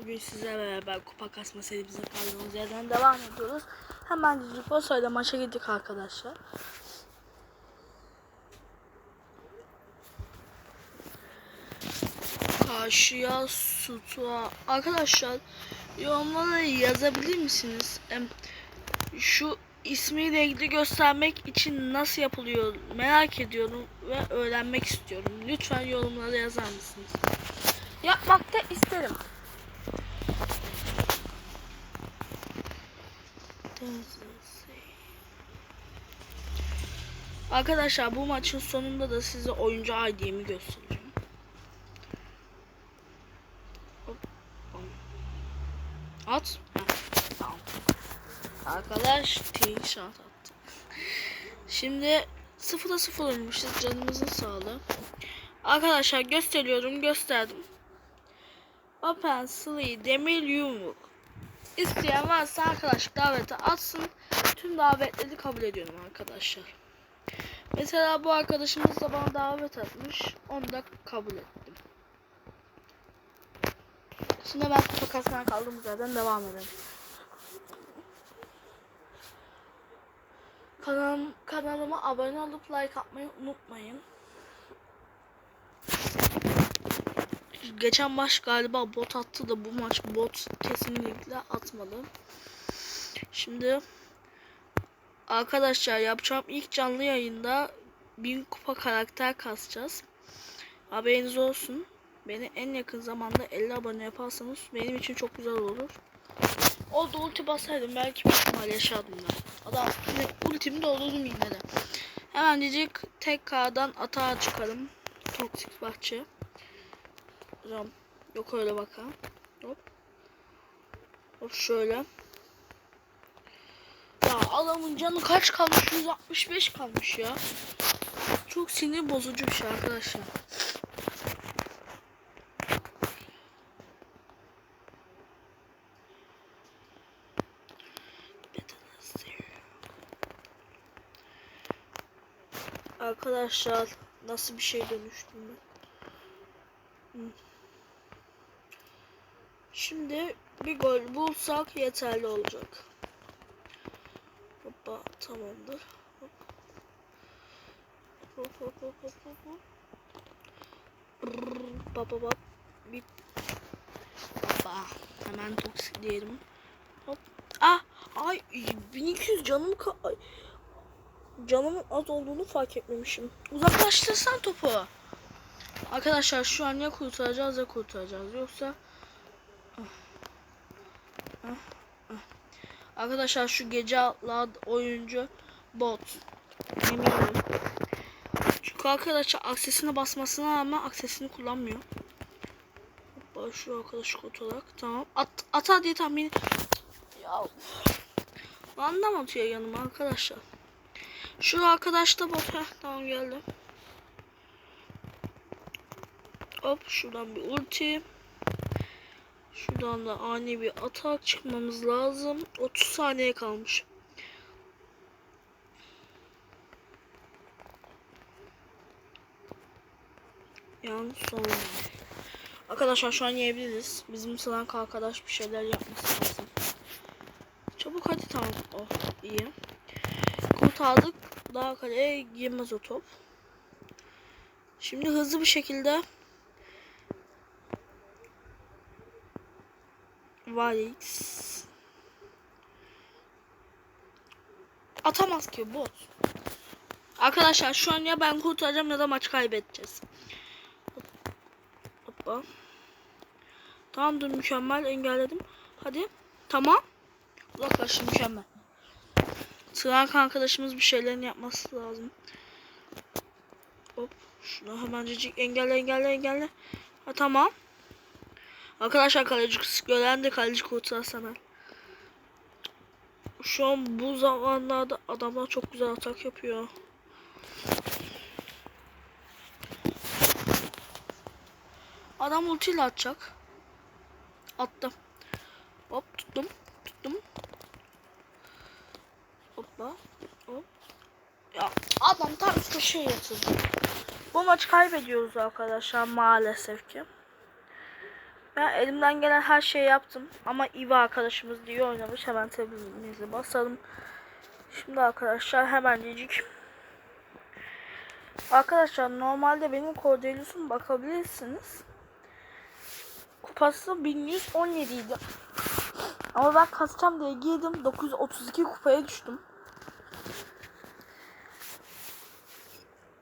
Bugün sizlerle beraber kupa kasma serimize kaldığımız yerden devam ediyoruz. Hemen ile maça gittik arkadaşlar. Karşıya Sutua. Arkadaşlar yorumlara yazabilir misiniz? Şu ismiyle ilgili göstermek için nasıl yapılıyor merak ediyorum ve öğrenmek istiyorum. Lütfen yorumlara yazar mısınız? Yapmak da isterim. Arkadaşlar bu maçın sonunda da size oyuncu ID'mi göstereceğim. At. Tamam. Arkadaş tek shot attı. Şimdi sıfıra sıfır olmuşuz canımızın sağlığı. Arkadaşlar gösteriyorum gösterdim. Open Slee Demir Yumruk. İsteyen varsa arkadaş davete atsın. Tüm davetleri kabul ediyorum arkadaşlar. Mesela bu arkadaşımız da bana davet atmış. Onu da kabul ettim. Şimdi ben kupa kasmaya kaldığımız yerden devam edelim. Kanalım, kanalıma abone olup like atmayı unutmayın. Geçen maç galiba bot attı da bu maç bot kesinlikle atmadı. Şimdi arkadaşlar yapacağım ilk canlı yayında bin kupa karakter kasacağız. Haberiniz olsun. Beni en yakın zamanda 50 abone yaparsanız benim için çok güzel olur. O da ulti basaydım belki bir ihtimal yaşardım ben. Adam ultimi doldurdum yine de. Hemen diyecek tek K'dan atağa çıkarım. Toksik bahçe. Hocam yok öyle bakalım. Hop. Hop şöyle. Ya adamın canı kaç kalmış? 165 kalmış ya. Çok sinir bozucu bir şey arkadaşlar. Arkadaşlar nasıl bir şey dönüştüm ben? Şimdi bir gol bulsak yeterli olacak. Hoppa tamamdır. Hop. Hop hop hop hop hop. bap bap. Bir. Hoppa. Hemen toksikleyelim. Hop. Ah! Ay 1200 canım ka ay. Canımın az olduğunu fark etmemişim. Uzaklaştırsan topu. Arkadaşlar şu an ya kurtaracağız ya kurtaracağız. Yoksa Arkadaşlar şu gece adlı oyuncu bot. Eminim. Çünkü arkadaşlar aksesine basmasına rağmen aksesini kullanmıyor. Hoppa şu arkadaşı kurtularak. Tamam. At, ata diye tahmin. Ya. Random atıyor yanıma arkadaşlar. Şu arkadaş da bot. Heh, tamam geldi. Hop şuradan bir ulti. Şuradan da ani bir atak çıkmamız lazım. 30 saniye kalmış. Yani son. Arkadaşlar şu an yiyebiliriz. Bizim sıran arkadaş bir şeyler yapması lazım. Çabuk hadi tamam. Oh iyi. Kurtardık. Daha kaleye girmez o top. Şimdi hızlı bir şekilde Valix. Atamaz ki bot. Arkadaşlar şu an ya ben kurtaracağım ya da maç kaybedeceğiz. Hoppa. Tamam dur mükemmel engelledim. Hadi. Tamam. Uzaklaştı mükemmel. Sırank arkadaşımız bir şeylerin yapması lazım. Hop. Şunu hemencecik engelle engelle engelle. Ha tamam. Arkadaşlar kaleci gören de kaleci kurtarsana. Şu an bu zamanlarda adamlar çok güzel atak yapıyor. Adam ultiyle atacak. Attım. Hop tuttum. Tuttum. Hoppa. Hop. Ya adam tam köşeye yatırdı. Bu maçı kaybediyoruz arkadaşlar maalesef ki. Ben elimden gelen her şeyi yaptım. Ama İva arkadaşımız diye oynamış. Hemen tabiimizi basalım. Şimdi arkadaşlar hemencecik. Arkadaşlar normalde benim Cordelius'um bakabilirsiniz. Kupası 1117 idi. Ama ben kasacağım diye girdim. 932 kupaya düştüm.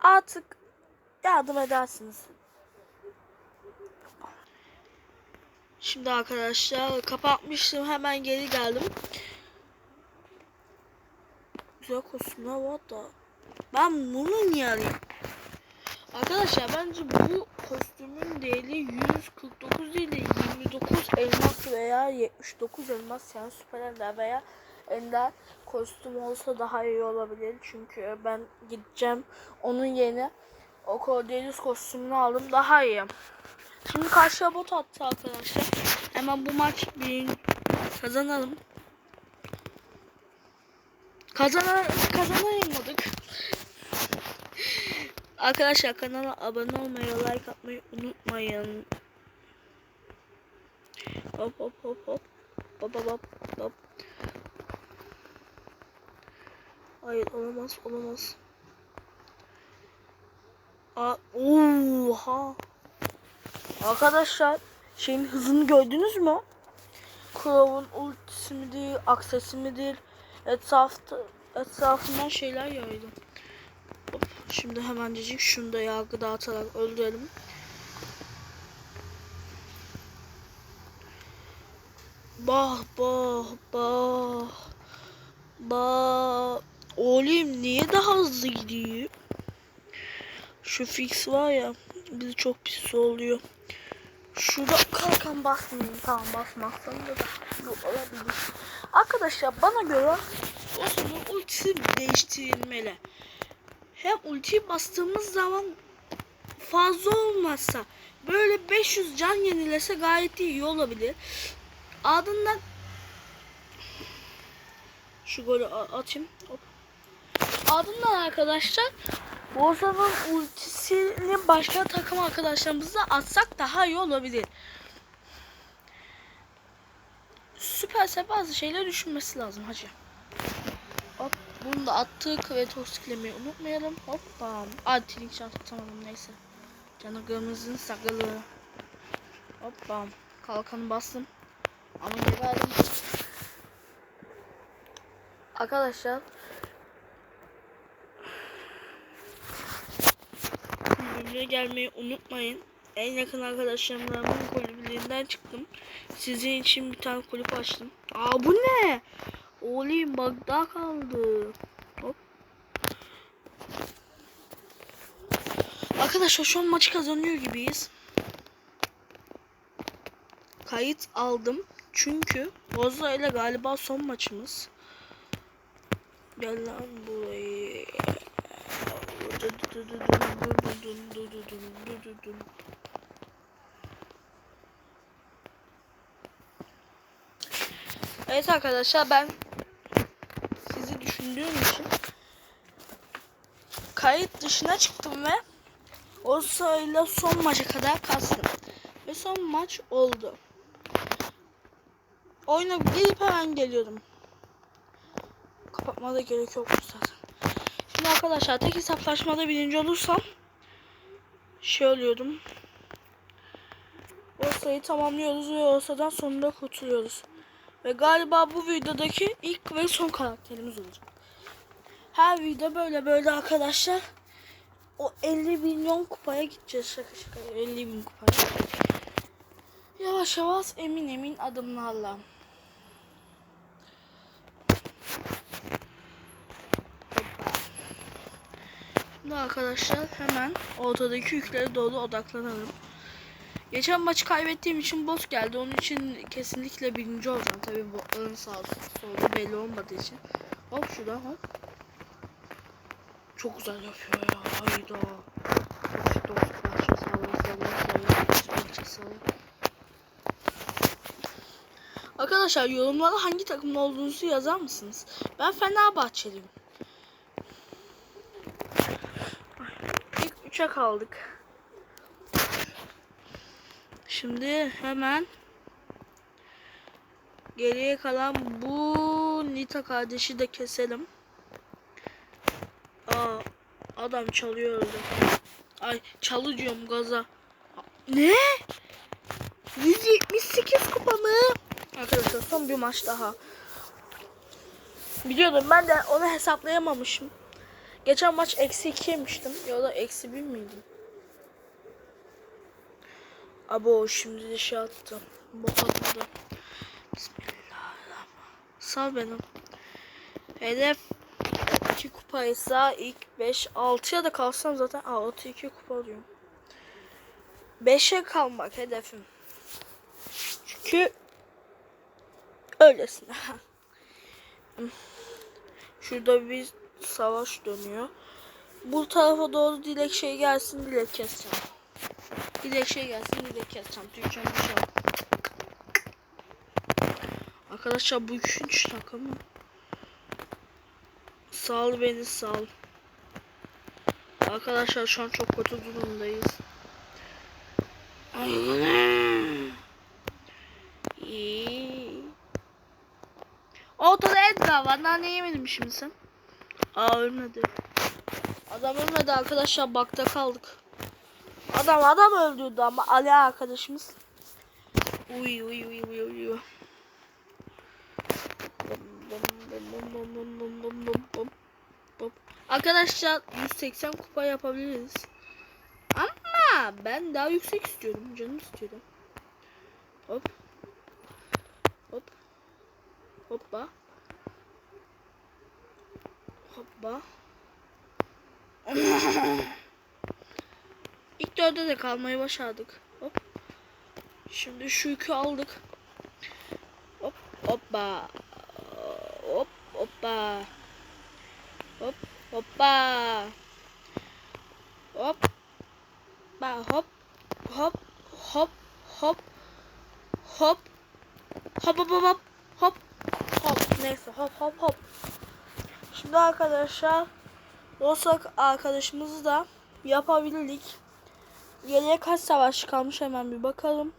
Artık yardım edersiniz. Şimdi arkadaşlar kapatmıştım hemen geri geldim. Güzel kostümler var da. Ben bunu niye alayım? Arkadaşlar bence bu kostümün değeri 149 değil de 29 elmas veya 79 elmas yani süper ender veya ender kostüm olsa daha iyi olabilir. Çünkü ben gideceğim onun yerine o Cordelius kostümünü aldım daha iyi. Şimdi karşıya bot attı arkadaşlar. Hemen bu maç bir kazanalım. Kazanan kazanamadık. Arkadaşlar kanala abone olmayı, like atmayı unutmayın. Hop hop hop hop. Hop hop hop hop. Hayır olamaz olamaz. Aa, oha. Arkadaşlar şeyin hızını gördünüz mü? Crow'un ultisi midir, aksesi midir? Etrafta, etrafından şeyler yaydı. Şimdi hemencecik şunu da yargı dağıtarak öldürelim. Bah bah bah. Bah. Oğlum niye daha hızlı gidiyor? Şu fix var ya bizi çok pis oluyor. Şurada kalkan basmayayım. Tamam basmazsam da daha iyi olabilir. Arkadaşlar bana göre Osman'ın ultisi değiştirilmeli. Hem ultiyi bastığımız zaman fazla olmazsa böyle 500 can yenilese gayet iyi olabilir. Ardından şu golü atayım. Hop. Ardından arkadaşlar Boza'nın ultisini başka takım arkadaşlarımızla atsak daha iyi olabilir. Süperse bazı şeyler düşünmesi lazım hacı. Hop bunu da attık ve toksiklemeyi unutmayalım. Hop bam. Antilik şans atamadım neyse. Canıgımızın sakalı. Hop bam. Kalkanı bastım. Ama geberdim. Arkadaşlar gelmeyi unutmayın. En yakın arkadaşlarımla kulüplerinden çıktım. Sizin için bir tane kulüp açtım. Aa bu ne? Oğlum bak daha kaldı. Hop. Arkadaşlar şu an maçı kazanıyor gibiyiz. Kayıt aldım. Çünkü Roza ile galiba son maçımız. Gel lan buraya. Evet arkadaşlar ben sizi düşündüğüm için kayıt dışına çıktım ve o sırayla son maça kadar kastım. Ve son maç oldu. Oyuna gelip hemen geliyordum. Kapatmada gerek yokmuş zaten. Şimdi arkadaşlar tek hesaplaşmada birinci olursam şey oluyordum. Orsayı tamamlıyoruz ve Orsa'dan sonunda kurtuluyoruz. Ve galiba bu videodaki ilk ve son karakterimiz olacak. Her video böyle böyle arkadaşlar. O 50 milyon kupaya gideceğiz şaka şaka 50 bin kupaya. Yavaş yavaş emin emin adımlarla. Şimdi arkadaşlar hemen ortadaki yüklere doğru odaklanalım. Geçen maçı kaybettiğim için boss geldi. Onun için kesinlikle birinci olacağım. Tabii botların sağ solu belli olmadığı için. Hop şuradan hop. Çok güzel yapıyor ya. Hayda. Dost dost parça sağlam parça sağlam. Arkadaşlar yorumlara hangi takımda olduğunuzu yazar mısınız? Ben Fenerbahçeliyim. İlk 3'e kaldık. Şimdi hemen geriye kalan bu Nita kardeşi de keselim. Aa adam çalıyor öldü. Ay çalı diyorum gaza. Ne? 178 kupa mı? Arkadaşlar son bir maç daha. Biliyordum ben de onu hesaplayamamışım. Geçen maç eksi 2 yemiştim. Ya da eksi 1 miydim? Abo şimdi de şey attım. Bok atmadı. Bismillahirrahmanirrahim. Sal benim. Hedef 2 kupaysa ilk 5 6'ya da kalsam zaten 6 2 kupa alıyorum. 5'e kalmak hedefim. Çünkü öylesine. Şurada bir savaş dönüyor. Bu tarafa doğru dilek şey gelsin dilek keseceğim. Dilek şey gelsin dilek keseceğim. Türkçe bir şey. Arkadaşlar bu üçüncü şaka mı? Sal beni sal. Arkadaşlar şu an çok kötü durumdayız. Ortada Edgar var. Nane yemedim şimdi sen. Aa ölmedi. Adam ölmedi arkadaşlar bakta kaldık. Adam adam öldürdü ama Ali arkadaşımız. Uy uy uy uy uy. Arkadaşlar 180 kupa yapabiliriz. Ama ben daha yüksek istiyorum. Canım istiyorum. Hop. Hop. Hoppa. Hoppa. İlk dörde de kalmayı başardık. Hop. Şimdi şu yükü aldık. Hop hoppa. Hop hoppa. Hop hoppa. Hop. Ba hop hop hop hop hop hop hop hop hop hop neyse hop hop hop şimdi arkadaşlar Rosak arkadaşımızı da yapabildik. Geriye kaç savaş kalmış hemen bir bakalım.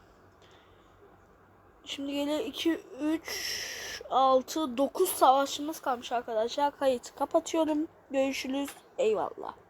Şimdi geriye 2 3 6 9 savaşımız kalmış arkadaşlar. Kayıt kapatıyorum. Görüşürüz. Eyvallah